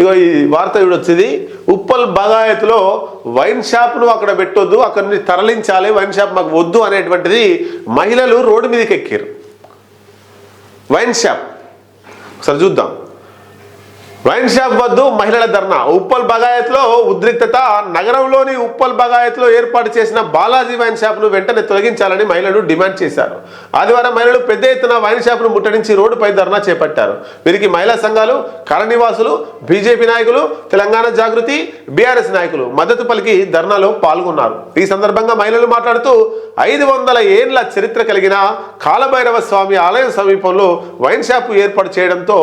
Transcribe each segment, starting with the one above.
ఇగో ఈ వార్త వచ్చేది. ఉప్పల్ బగాయత్లో వైన్ షాప్ను అక్కడ పెట్టొద్దు అక్కడి నుంచి తరలించాలి వైన్ షాప్ మాకు వద్దు అనేటువంటిది మహిళలు రోడ్డు మీదకి ఎక్కారు వైన్ షాప్. ఒకసారి చూద్దాం. వైన్ షాప్ వద్దు మహిళల ధర్నా. ఉప్పల్ బగాయత్లో ఉద్రిక్తత నగరంలోని ఉప్పల్ బగాయత్లో ఏర్పాటు చేసిన బాలాజీ వైన్ షాప్ను వెంటనే తొలగించాలని మహిళలు డిమాండ్ చేశారు. ఆదివారం మహిళలు పెద్ద ఎత్తున వైన్ షాప్ను ముట్టడించి రోడ్డుపై ధర్నా చేపట్టారు. వీరికి మహిళా సంఘాలు కాలనివాసులు బీజేపీ నాయకులు తెలంగాణ జాగృతి బీఆర్ఎస్ నాయకులు మద్దతు పలికి ధర్నాలో పాల్గొన్నారు. ఈ సందర్భంగా మహిళలు మాట్లాడుతూ ఐదు వందల ఏండ్ల చరిత్ర కలిగిన కాలభైరవ స్వామి ఆలయం సమీపంలో వైన్ షాపు ఏర్పాటు చేయడంతో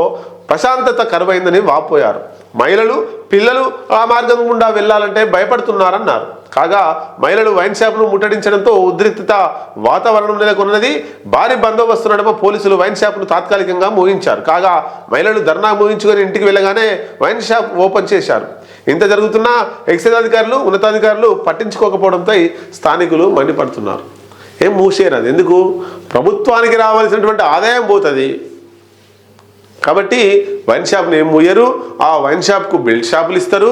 ప్రశాంతత కరువైందని వాపోయారు. మహిళలు పిల్లలు ఆ మార్గం గుండా వెళ్ళాలంటే భయపడుతున్నారన్నారు. కాగా మహిళలు వైన్ షాప్ను ముట్టడించడంతో ఉద్రిక్తత వాతావరణం నెలకొన్నది. భారీ బందోబస్తు నడమ పోలీసులు వైన్ షాప్ను తాత్కాలికంగా మోగించారు కాగా మహిళలు ధర్నా మోగించుకొని ఇంటికి వెళ్ళగానే వైన్ షాప్ ఓపెన్ చేశారు. ఇంత జరుగుతున్నా ఎక్సైజ్ అధికారులు ఉన్నతాధికారులు పట్టించుకోకపోవడంపై స్థానికులు మండిపడుతున్నారు. ఏం మూసేయరు అది ఎందుకు? ప్రభుత్వానికి రావాల్సినటువంటి ఆదాయం పోతుంది. కాబట్టి వైన్ షాప్ని ఏం మూయరు? ఆ వైన్ షాప్కు బెల్ట్ షాపులు ఇస్తారు.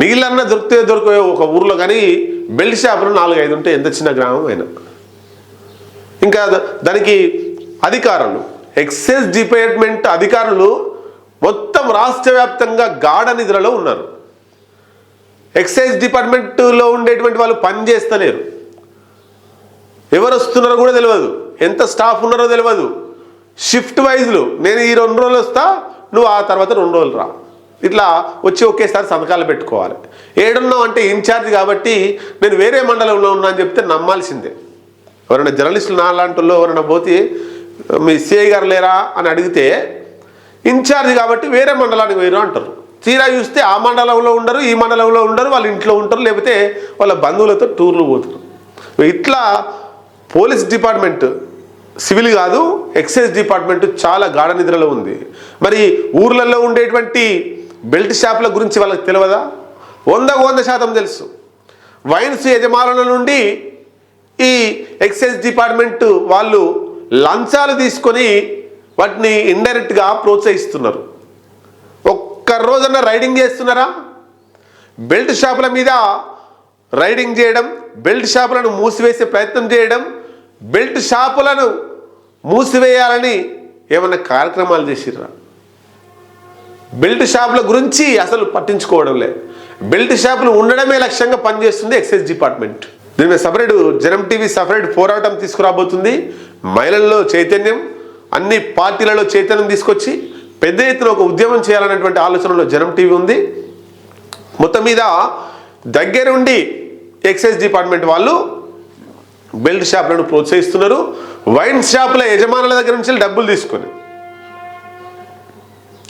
నీళ్ళన్న దొరికితే దొరికే ఒక ఊర్లో కానీ బెల్ట్ షాపులు నాలుగు ఐదు ఉంటే ఎంత చిన్న గ్రామం అయినా. ఇంకా దానికి అధికారులు ఎక్సైజ్ డిపార్ట్మెంట్ అధికారులు మొత్తం రాష్ట్ర వ్యాప్తంగా గాఢ నిధులలో ఉన్నారు. ఎక్సైజ్ డిపార్ట్మెంట్లో ఉండేటువంటి వాళ్ళు పని చేస్తలేరు. ఎవరు వస్తున్నారో కూడా తెలియదు ఎంత స్టాఫ్ ఉన్నారో తెలియదు షిఫ్ట్ వైజ్లు నేను ఈ రెండు రోజులు వస్తా నువ్వు ఆ తర్వాత రెండు రోజులు రా. ఇట్లా వచ్చి ఒకేసారి సంతకాలు పెట్టుకోవాలి. ఏడున్నావు అంటే ఇన్ఛార్జ్ కాబట్టి నేను వేరే మండలంలో ఉన్నా అని చెప్తే నమ్మాల్సిందే. ఎవరైనా జర్నలిస్టులు నా లాంటి వాళ్ళు ఎవరైనా పోతే మీ సిఐ గారు లేరా అని అడిగితే ఇన్ఛార్జ్ కాబట్టి వేరే మండలానికి వేరు అంటారు. తీరా చూస్తే ఆ మండలంలో ఉండరు ఈ మండలంలో ఉండరు వాళ్ళ ఇంట్లో ఉంటారు లేకపోతే వాళ్ళ బంధువులతో టూర్లు పోతారు. ఇట్లా పోలీస్ డిపార్ట్మెంట్ సివిల్ కాదు ఎక్సైజ్ డిపార్ట్మెంట్ చాలా గాఢ నిద్రలో ఉంది. మరి ఊర్లలో ఉండేటువంటి బెల్ట్ షాపుల గురించి వాళ్ళకి తెలియదా వందకు వంద శాతం తెలుసు. వైన్స్ యజమానుల నుండి ఈ ఎక్సైజ్ డిపార్ట్మెంట్ వాళ్ళు లంచాలు తీసుకొని వాటిని ఇండైరెక్ట్గా ప్రోత్సహిస్తున్నారు. ఒక్క రోజన్న రైడింగ్ చేస్తున్నారా? బెల్ట్ షాపుల మీద రైడింగ్ చేయడం బెల్ట్ షాపులను మూసివేసే ప్రయత్నం చేయడం బెల్ట్ షాపులను మూసివేయాలని ఏమైనా కార్యక్రమాలు చేసిర్రా? బెల్ట్ షాపుల గురించి అసలు పట్టించుకోవడం లేదు. బెల్ట్ షాపులు ఉండడమే లక్ష్యంగా పనిచేస్తుంది ఎక్సైజ్ డిపార్ట్మెంట్. దీని మీద సపరేట్ జనం టీవీ సపరేట్ పోరాటం తీసుకురాబోతుంది. మహిళల్లో చైతన్యం అన్ని పార్టీలలో చైతన్యం తీసుకొచ్చి పెద్ద ఎత్తున ఒక ఉద్యమం చేయాలనేటువంటి ఆలోచనలో జనం టీవీ ఉంది. మొత్తం మీద దగ్గరుండి ఎక్సైజ్ డిపార్ట్మెంట్ వాళ్ళు బెల్ట్ షాపులను ప్రోత్సహిస్తున్నారు. వైన్ షాపుల యజమానుల దగ్గర నుంచి డబ్బులు తీసుకొని.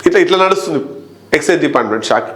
ఇట్లా ఇట్లా నడుస్తుంది. Excise department shock.